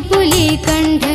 पुली कंठ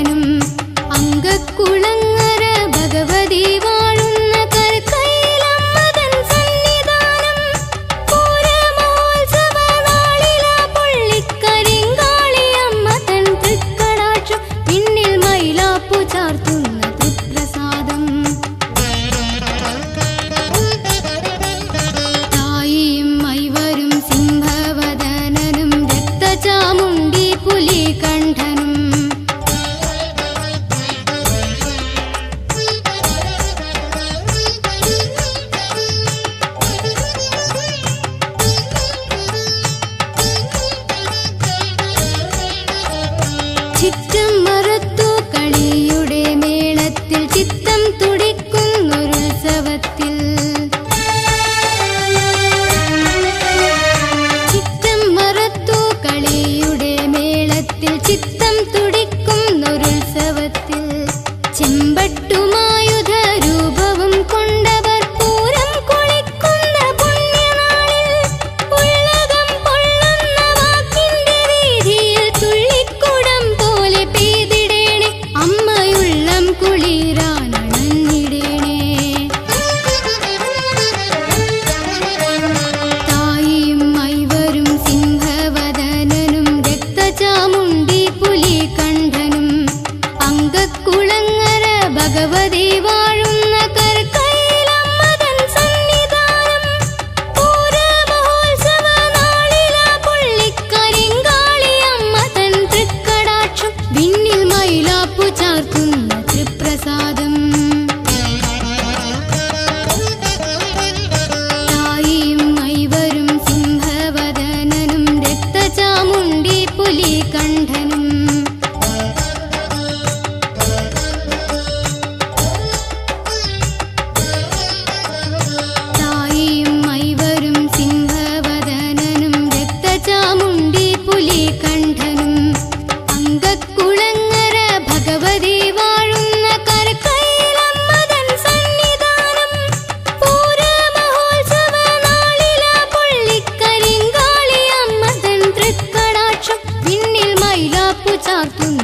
ചിറ്റം മറത്തു കളിയുടെ മേളത്തിൽ ചിത്തം തുടിക്കുന്നൊരുത്സവത്തിൽ. ചിറ്റം മറത്തു കളിയുടെ മേളത്തിൽ ചിത്തം തുടിക്കുന്നൊരുത്സവത്തിൽ. ചെമ്പട്ടുമാ çarpın